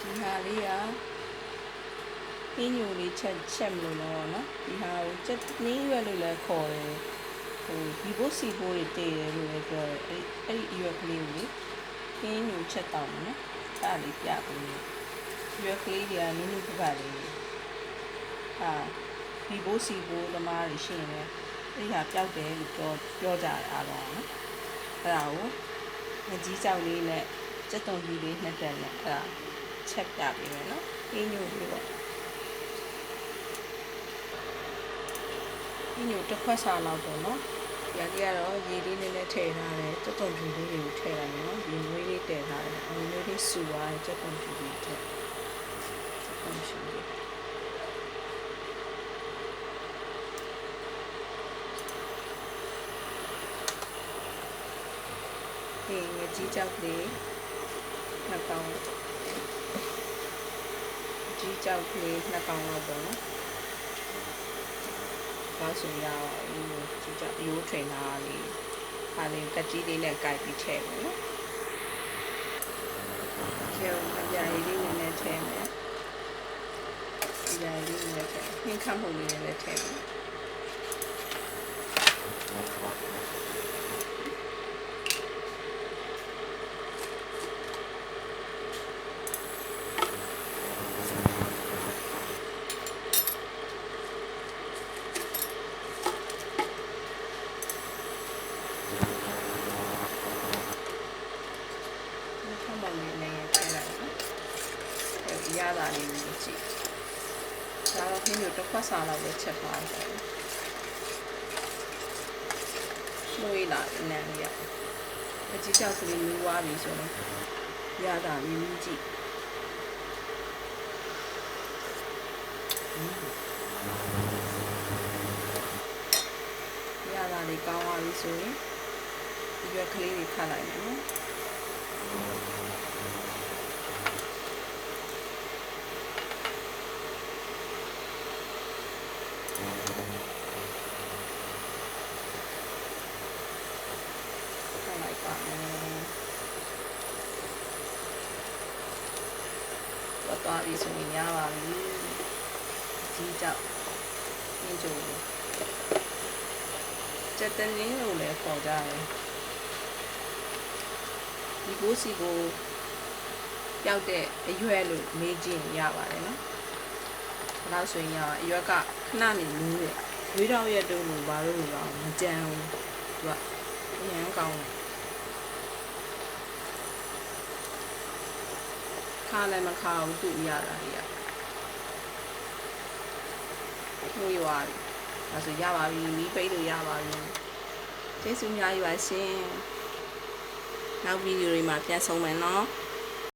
ဒီဟာလေးကပင်းညိုလေးချက်ချက်မလို့တော့နော်ဒီဟာကိုချက်နှင်းရွက်လို့လည်းခေါ်တယ်ဟိုဒီဘိုးစီဘိုးတွေတည်တယ်လို့လည်းပြောတယ်အဲ့အဲ့ဒီရွက်ကလေးကိုပင်းညိုချက်တောင်းနော်အဲ့ဒါလေးပြပေးမယ်ရွက်ကလေးကနင်းနင်းပပလေးဟာဒီဘိုးစီဘိုးသမားတွေရှင်တယ်အဲ့ဒါပျောက်တယ်လို့ပြောပြောကြတယ်အားလုံးနော်အဲ့ဒါကိုငကြီးကြောင်လေးနဲ့စက်တုံးကြီးလေးနှစ်တက်နဲ့အဲ့ဒါ ချက်ပြပေးမယ်နော်။ပြင်းညိုပြီးပေါ့။ပြင်းညိုတစ်ခွက်စာလောက်ပေါ့နော်။ပြန်ကြရတော့ရေလေးနည်းနည်းထည့်ထားတယ်။တွတ်တုံဖြူလေးတွေကိုထည့်လိုက်မယ်နော်။ရေမွေးလေးတည်ထားတယ်။အမွေးလေးစူသွားတယ်တွတ်တုံဖြူလေးထည့်။တွတ်တုံဖြူလေးဒီငကြီးကြောက်လေးနှစ်ပေါင်း ကြီးကြောက်ကလေးနှစ်ကောင်လောက်ပေါ့နော်ဘာဆိုရအောင်ဒီကြောင့်ရိုးထွင်တာလေးဟာလေးကကြီးလေးနဲ့ကြိုက်ပြီးထည့်မယ်နော်ကျုံအပြာရည်လေးနဲ့လည်းထည့်မယ်အပြာရည်လေးနဲ့ထည့်နှင်းခတ်မှုလေးနဲ့လည်းထည့်မယ် နှင်းခတ်မှုလေးနဲ့ထည့်လိုက်နော်အဲဒီရတာလေးကိုကြည့်ဒါတော့ခင်းတို့တစ်ခွက်စာလောက်ပဲချက်သွားတယ်မွေးလာနန်းရအကြီးကြောက်ကလေးမူးသွားပြီဆိုတော့ရတာမြင်းကြည့်ရတာလေးကောင်းသွားပြီဆိုရင်ဒီရွက်ကလေးတွေဖတ်လိုက်မယ်နော် တော့သွားပြီဆိုရင်ရပါပြီဒီကြောင့်မြင့်ကျုံကျက်တလင်းလို့လည်းခေါ်ကြတယ် ဒီကိုစီကိုပျောက်တဲ့အရွယ်လို့မေးကြည့်ရပါတယ်နော်ဒါတော့ဆိုရင်ရအရွက်ကခဏနေလို့ရဝေးတော့ရက်တုံးလို့ဘာလို့လဲမကြမ်းဘူးသူကအရန်ကောင်းတယ်ခါလည်းမခါဘူးသူ့ရတာကြီးကမှုရွာပြီဒါဆိုရပါပြီမီးပိတ်လို့ရပါပြီကျေးဇူးများကြီးပါရှင် နောက်ဗီဒီယိုတွေမှာပြန်ဆုံမယ်နော်